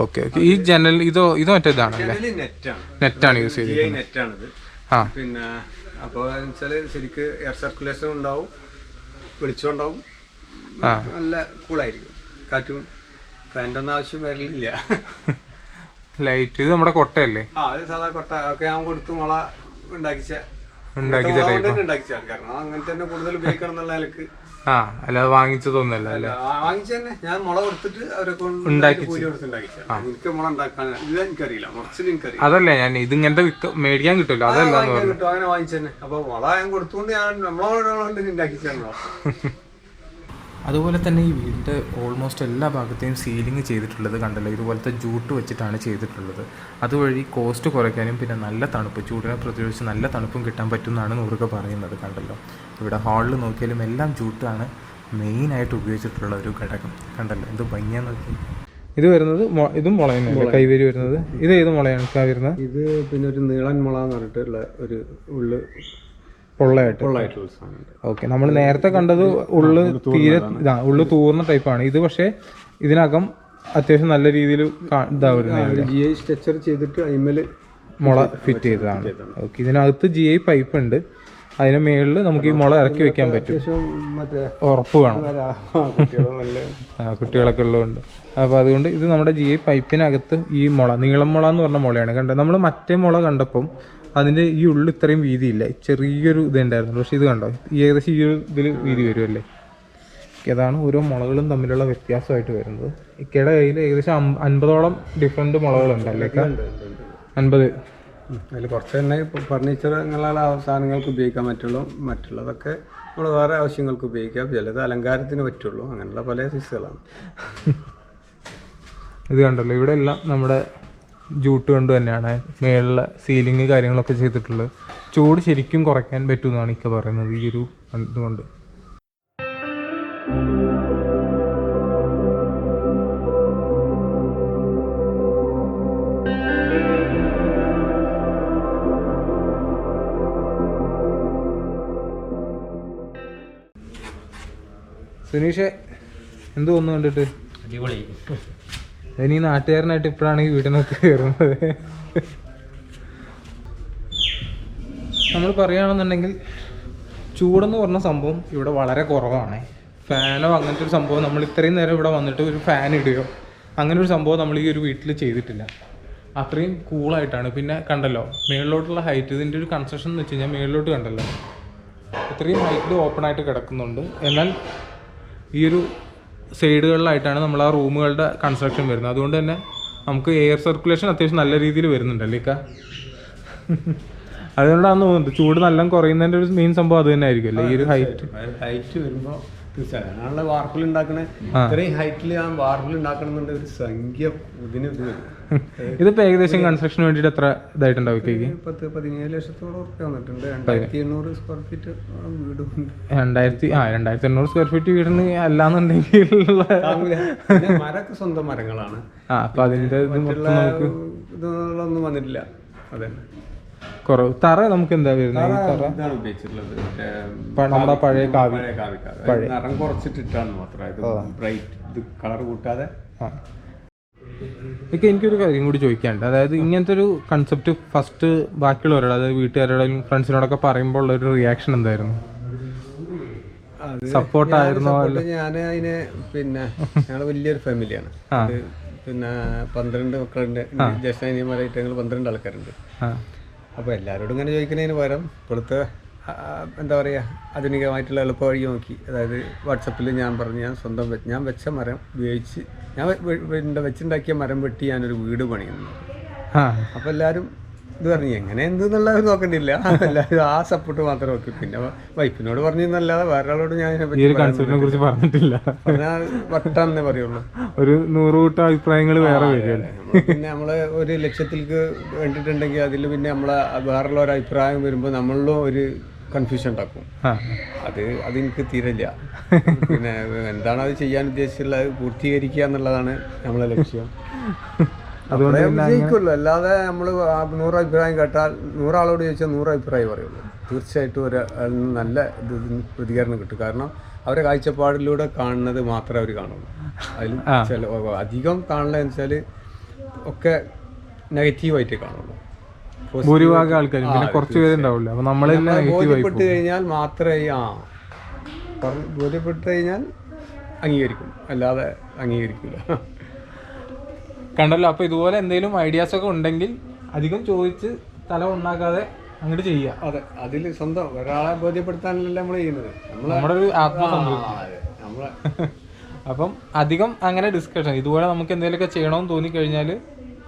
Okay okay. ഈ ജനൽ ഇതോ ഇത് മറ്റേ ഇതാണല്ലേ? നെറ്റാണ്. യൂസ് നെറ്റാണിത്. ആ. പിന്നെ അപ്പോൾ ശരിക്ക് എയർ സർക്കുലേഷൻ ഉണ്ടാവും വെളിച്ചം ഉണ്ടാവും നല്ല കൂളായിരിക്കും. കാറ്റും ഫാന്റെ ഒന്നും ആവശ്യം വരലില്ല. [laughs] ലൈറ്റ് ഇത് നമ്മുടെ കൊട്ടയല്ലേ? ആ അത് സാധാ കൊട്ട. ഒക്കെ ഞാൻ കൊടുത്തു മുള ഉണ്ടാക്കിച്ച ഉണ്ടാക്കിച്ച മുള കൊണ്ട് തന്നെ ഉണ്ടാക്കിച്ച കാരണം അങ്ങനെ തന്നെ കൂടുതൽ ഉപയോഗിക്കണം എന്നുള്ള നിലയ്ക്ക്. ആ അല്ലാതെ വാങ്ങിച്ചതൊന്നല്ല അല്ലേ? വാങ്ങിച്ച തന്നെ. ഞാൻ മുള കൊടുത്തിട്ട് അവരെ കൊണ്ട് ഉണ്ടാക്കിച്ച എനിക്ക് മുള ഉണ്ടാക്കാൻ ഇത് എനിക്കറിയില്ല. മുറച്ചിൽ എനിക്കറിയില്ല. അതല്ലേ ഞാൻ ഇത് ഇങ്ങനത്തെ മേടിക്കാൻ കിട്ടുമല്ലോ അതല്ല കിട്ടും. അങ്ങനെ വാങ്ങിച്ചു തന്നെ. അപ്പൊ മുള ഞാൻ കൊടുത്തുകൊണ്ട് ഞാൻ നമ്മളോട് ഉണ്ടാക്കിച്ചാണല്ലോ [laughs] അതുപോലെ തന്നെ ഈ വീടിന്റെ ഓൾമോസ്റ്റ് എല്ലാ ഭാഗത്തെയും സീലിംഗ് ചെയ്തിട്ടുള്ളത് കണ്ടല്ലോ. ഇതുപോലത്തെ ജൂട്ട് വെച്ചിട്ടാണ് ചെയ്തിട്ടുള്ളത്. അതുവഴി കോസ്റ്റ് കുറയ്ക്കാനും പിന്നെ നല്ല തണുപ്പ് ചൂടിനെ പ്രതിരോധിച്ച് നല്ല തണുപ്പും കിട്ടാൻ പറ്റുമെന്നാണ് നൂറുക പറയുന്നത് കണ്ടല്ലോ. ഇവിടെ ഹാളിൽ നോക്കിയാലും എല്ലാം ജൂട്ടാണ് മെയിനായിട്ട് ഉപയോഗിച്ചിട്ടുള്ള ഒരു ഘടകം കണ്ടല്ലോ. എന്ത് ഭംഗിയാന്ന് നോക്കി. ഇത് വരുന്നത് ഇതും മുള തന്നെയല്ലേ കൈവരി വരുന്നത്. ഇത് ഏത് മുളയാണ്? വരുന്നത്. ഇത് പിന്നെ ഒരു നീളൻ മുള എന്ന് പറഞ്ഞിട്ടുള്ള ഒരു ഉള്ളു ഓക്കെ നമ്മൾ നേരത്തെ കണ്ടത് ഉള്ളു തീരെ ഇതാ ഉള്ളു തൂർന്ന ടൈപ്പാണ് ഇത് പക്ഷേ ഇതിനകം അത്യാവശ്യം നല്ല രീതിയിൽ ജി ഐ സ്ട്രക്ചർ ചെയ്തിട്ട് അതിമേൽ മുള ഫിറ്റ് ചെയ്തതാണ്. ഓക്കെ ഇതിനകത്ത് ജി ഐ പൈപ്പ് ഉണ്ട്. അതിന് മേളിൽ നമുക്ക് ഈ മുള ഇറക്കി വെക്കാൻ പറ്റും. ഉറപ്പ് വേണം. കുട്ടികളൊക്കെ ഉള്ളതുകൊണ്ട്. അപ്പോൾ അതുകൊണ്ട് ഇത് നമ്മുടെ ജി ഐ പൈപ്പിനകത്ത് ഈ മുള നീളം മുള എന്ന് പറഞ്ഞ മുളയാണ്. കണ്ടത് നമ്മൾ മറ്റേ മുള കണ്ടപ്പം അതിന്റെ ഈ ഉള്ളിൽ ഇത്രയും വീതിയില്ല. ചെറിയൊരു ഇതുണ്ടായിരുന്നു. പക്ഷേ ഇത് കണ്ടോ? ഈ ഏകദേശം ഈ ഒരു ഇതിൽ വീതി വരുമല്ലേ അതാണ് ഓരോ മുളകളും തമ്മിലുള്ള വ്യത്യാസമായിട്ട് വരുന്നത്. ഇക്കയുടെ കയ്യിൽ ഏകദേശം അമ്പതോളം അൻപതോളം ഡിഫറെന്റ് മുളകളുണ്ട് അല്ലേ ഇക്ക? അൻപത്. അതിൽ കുറച്ച് തന്നെ ഫർണിച്ചർ അങ്ങനെയുള്ള സാധനങ്ങൾക്ക് ഉപയോഗിക്കാൻ പറ്റുള്ളൂ. മറ്റുള്ളതൊക്കെ നമ്മൾ വേറെ ആവശ്യങ്ങൾക്ക് ഉപയോഗിക്കാം. ചിലത് അലങ്കാരത്തിന് പറ്റുള്ളൂ. അങ്ങനെയുള്ള പല സൈസുകളാണ്. ഇത് കണ്ടല്ലോ. ഇവിടെ എല്ലാം നമ്മുടെ ജൂട്ട് കൊണ്ട് തന്നെയാണ് മേളിലെ സീലിംഗ് കാര്യങ്ങളൊക്കെ ചെയ്തിട്ടുള്ളത്. ചൂട് ശരിക്കും കുറയ്ക്കാൻ പറ്റുമെന്നാണ് ഇക്ക പറയുന്നത് ഈ ഒരു ഇതുകൊണ്ട്. സുനീഷെ എന്ത് തോന്നുന്നു കണ്ടിട്ട്? അടിപൊളി. ഇനി നാട്ടുകാരനായിട്ട് ഇപ്പോഴാണ് ഈ വീടിനൊക്കെ കയറുന്നത്. നമ്മൾ പറയുകയാണെന്നുണ്ടെങ്കിൽ ചൂടെന്ന് പറഞ്ഞ സംഭവം ഇവിടെ വളരെ കുറവാണ്. ഫാനോ അങ്ങനത്തെ ഒരു സംഭവം നമ്മൾ ഇത്രയും നേരം ഇവിടെ വന്നിട്ട് ഒരു ഫാൻ ഇടുകയോ അങ്ങനെ ഒരു സംഭവം നമ്മൾ ഈ ഒരു വീട്ടിൽ ചെയ്തിട്ടില്ല. അത്രയും കൂളായിട്ടാണ് പിന്നെ കണ്ടല്ലോ മേളിലോട്ടുള്ള ഹൈറ്റ് ഇതിന്റെ ഒരു കൺസ്ട്രക്ഷൻ എന്ന് വെച്ച് കഴിഞ്ഞാൽ മേളിലോട്ട് കണ്ടല്ലോ. ഇത്രയും ഹൈറ്റിൽ ഓപ്പൺ ആയിട്ട് കിടക്കുന്നുണ്ട്. എന്നാൽ ഈ ഒരു സൈഡുകളിലായിട്ടാണ് നമ്മൾ ആ റൂമുകളുടെ കൺസ്ട്രക്ഷൻ വരുന്നത്. അതുകൊണ്ട് തന്നെ നമുക്ക് എയർ സർക്കുലേഷൻ അത്യാവശ്യം നല്ല രീതിയിൽ വരുന്നുണ്ടല്ലേ ഇക്ക? [laughs] അതുകൊണ്ടാണ് തോന്നുന്നത് ചൂട് നല്ല കുറയുന്നതിന്റെ ഒരു മെയിൻ സംഭവം അത് തന്നെ ആയിരിക്കും അല്ലേ? ഈ ഒരു ഹൈറ്റ് ഹൈറ്റ് വരുമ്പോൾ തീർച്ചയായും. വാർപ്പിൽ ഉണ്ടാക്കണേ ഇത്രയും ഹൈറ്റിൽ ഞാൻ വാർപ്പിൽ ഉണ്ടാക്കണമെന്നുണ്ട് ഒരു സംഖ്യ ഇതിന് ഇത് വരും. [laughs] ഇതിപ്പോൾ ഏകദേശം കൺസ്ട്രക്ഷന് വേണ്ടിട്ട് എത്ര ഇതായിട്ടുണ്ടാവും പത്ത് പതിനേഴ് ലക്ഷത്തോളം വന്നിട്ടുണ്ട്. രണ്ടായിരത്തി എണ്ണൂറ് സ്ക്വയർ ഫീറ്റ് വീടും രണ്ടായിരത്തി ആ രണ്ടായിരത്തി എണ്ണൂറ് സ്ക്വയർ ഫീറ്റ് വീടിന് അല്ലാന്നുണ്ടെങ്കിൽ മരമൊക്കെ സ്വന്തം മരങ്ങളാണ്. ആ അപ്പം അതിന്റെ ഇതൊന്നും വന്നിട്ടില്ല. അതെ കുറവ്. തറ നമുക്ക് എന്താ വരുന്നത്? തറ ഉപയോഗിച്ചിട്ടുള്ളത് നമ്മുടെ പഴയ കാവി. പഴയ നിറം കുറച്ചിട്ടിട്ടാണ് മാത്രം. ബ്രൈറ്റ്. ഇത് കളർ കൂട്ടാതെ. ആ. ഇതൊക്കെ എനിക്കൊരു കാര്യം കൂടി ചോദിക്കാനുണ്ട്. അതായത് ഇങ്ങനത്തെ ഒരു കൺസെപ്റ്റ് ഫസ്റ്റ് ബാക്കിയുള്ളവരോട് അതായത് വീട്ടുകാരോടും ഫ്രണ്ട്സിനോടൊക്കെ പറയുമ്പോൾ ഉള്ള ഒരു റിയാക്ഷൻ എന്തായിരുന്നു സപ്പോർട്ട് ആയിരുന്നോ ഞാൻ അതിനെ പിന്നെ [laughs] ഞങ്ങൾ വലിയൊരു ഫാമിലിയാണ് പിന്നെ പന്ത്രണ്ട് മക്കളുണ്ട്. ജ്യേഷ്ഠനിയന്മാരായിട്ട് ഞങ്ങൾ പന്ത്രണ്ട് ആൾക്കാരുണ്ട്. അപ്പൊ അപ്പോൾ എല്ലാവരോടും ഇങ്ങനെ ചോദിക്കുന്നതിന് പകരം ഇപ്പോഴത്തെ എന്താ പറയുക ആധുനികമായിട്ടുള്ള എളുപ്പ വഴി നോക്കി. അതായത് വാട്സപ്പിൽ ഞാൻ പറഞ്ഞു ഞാൻ സ്വന്തം ഞാൻ വെച്ച മരം ഉപയോഗിച്ച് ഞാൻ വെച്ചുണ്ടാക്കിയ മരം വെട്ടി ഞാനൊരു വീട് പണിയുന്നു. ആ. അപ്പോൾ എല്ലാവരും ഇത് പറഞ്ഞു എങ്ങനെ എന്തെന്നുള്ളത് നോക്കണ്ടില്ല. എല്ലാവരും ആ സപ്പോർട്ട് മാത്രം നോക്കി. പിന്നെ വൈഫിനോട് പറഞ്ഞല്ലാതെ വേറെ ആളോട് ഞാൻ കൺസെപ്റ്റിനെ കുറിച്ച് പറഞ്ഞിട്ടില്ല. പറഞ്ഞാൽ വട്ടാന്നേ പറയുള്ളൂ. ഒരു നൂറ് കൂട്ട അഭിപ്രായങ്ങൾ വേറെ നമ്മൾ പിന്നെ നമ്മൾ ഒരു ലക്ഷ്യത്തിലേക്ക് വേണ്ടിയിട്ടുണ്ടെങ്കിൽ അതിൽ പിന്നെ നമ്മളെ വേറെയുള്ള ഒരു അഭിപ്രായം വരുമ്പോൾ നമ്മളിലും ഒരു കൺഫ്യൂഷൻ ഉണ്ടാക്കും. അത് അത് അതെനിക്ക് തീരില്ല പിന്നെ എന്താണ് അത് ചെയ്യാൻ ഉദ്ദേശിച്ചുള്ളത് പൂർത്തീകരിക്കുക എന്നുള്ളതാണ് നമ്മളെ ലക്ഷ്യം. അതുകൊണ്ട് വിജയിക്കുള്ളൂ. അല്ലാതെ നമ്മൾ നൂറ് അഭിപ്രായം കേട്ടാൽ നൂറാളോട് ചോദിച്ചാൽ നൂറ് അഭിപ്രായം പറയുള്ളൂ. തീർച്ചയായിട്ടും ഒരു നല്ല ഇത് പ്രതികരണം കിട്ടും. കാരണം അവരെ കാഴ്ചപ്പാടിലൂടെ കാണുന്നത് മാത്രമേ അവർ കാണുള്ളൂ. അതിൽ ചില അധികം കാണുന്നതെന്ന് വെച്ചാൽ ഒക്കെ നെഗറ്റീവായിട്ട് കാണുള്ളൂ. ഭൂരിഭാഗം ആൾക്കാരും. പിന്നെ കുറച്ച് പേര് ഉണ്ടാവില്ല അപ്പൊ നമ്മളെ ബോധ്യപ്പെട്ട് കഴിഞ്ഞാൽ മാത്രമേ ആ ബോധ്യപ്പെട്ട് കഴിഞ്ഞാൽ അംഗീകരിക്കും. അല്ലാതെ അംഗീകരിക്കില്ല. കണ്ടല്ലോ അപ്പൊ ഇതുപോലെ എന്തെങ്കിലും ഐഡിയാസ് ഒക്കെ ഉണ്ടെങ്കിൽ അധികം ചോദിച്ച് തല ഉണ്ടാക്കാതെ അങ്ങോട്ട് ചെയ്യുക. അതെ അതിൽ സ്വന്തം ഒരാളെ ബോധ്യപ്പെടുത്താനല്ല നമ്മൾ ചെയ്യുന്നത്. നമ്മുടെ ഒരു ആത്മസംതൃപ്തി. [laughs] അപ്പം അധികം അങ്ങനെ ഡിസ്കഷൻ ഇതുപോലെ നമുക്ക് എന്തെങ്കിലുമൊക്കെ ചെയ്യണമെന്ന് തോന്നിക്കഴിഞ്ഞാൽ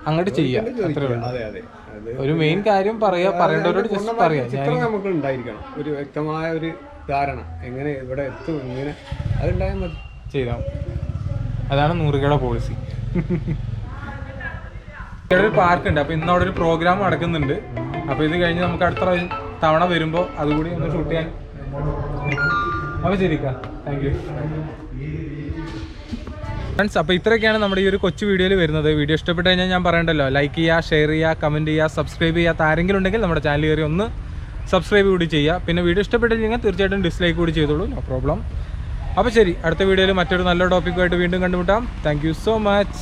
അങ്ങോട്ട് ചെയ്യാം അത്രേ ഉള്ളൂ. അതെ അത്. ഒരു മെയിൻ കാര്യം പറയാ പറയേണ്ടവരോട് ജസ്റ്റ് പറയാം. ചിത്രം നമുക്ക് ഉണ്ടായിരിക്കണം ഒരു വ്യക്തമായ ഒരു ധാരണ. എങ്ങനെ ഇവിടെ എത്തും എങ്ങനെ അതുണ്ടായാൽ മതി. ചെയ്താൽ അതാണ് നൂറുകയുടെ പോളിസി ഇവിടെ ഒരു പാർക്ക് ഉണ്ട് അപ്പൊ ഇന്ന് അവിടെ ഒരു പ്രോഗ്രാം നടക്കുന്നുണ്ട്. അപ്പൊ ഇത് കഴിഞ്ഞ് നമുക്ക് അടുത്ത പ്രാവശ്യം തവണ വരുമ്പോ അതുകൂടി ഒന്ന് ഷൂട്ട് ചെയ്യാൻ അപ്പൊ ശരിക്കാ. താങ്ക് യു ഫ്രണ്ട്സ് അപ്പോൾ ഇത്രയൊക്കെയാണ് നമ്മുടെ ഈ ഒരു കൊച്ചു വീഡിയോയിൽ വരുന്നത്. വീഡിയോ ഇഷ്ടപ്പെട്ട് കഴിഞ്ഞാൽ ഞാൻ പറയണ്ടല്ലോ. ലൈക്ക് ചെയ്യുക ഷെയർ ചെയ്യുക കമന്റ് ചെയ്യുക സബ്സ്ക്രൈബ് ചെയ്യാത്ത ആരെങ്കിലും ഉണ്ടെങ്കിൽ നമ്മുടെ ചാനൽ കയറി ഒന്ന് സബ്സ്ക്രൈബ് കൂടി ചെയ്യുക പിന്നെ വീഡിയോ ഇഷ്ടപ്പെട്ടില്ലെങ്കിൽ തീർച്ചയായിട്ടും ഡിസ്ലൈക്ക് കൂടി ചെയ്തോളൂ. നോ പ്രോബ്ലം അപ്പോൾ ശരി അടുത്ത വീഡിയോയിൽ മറ്റൊരു നല്ല ടോപ്പിക്കുമായിട്ട് വീണ്ടും കണ്ടുമുട്ടാം. Thank so much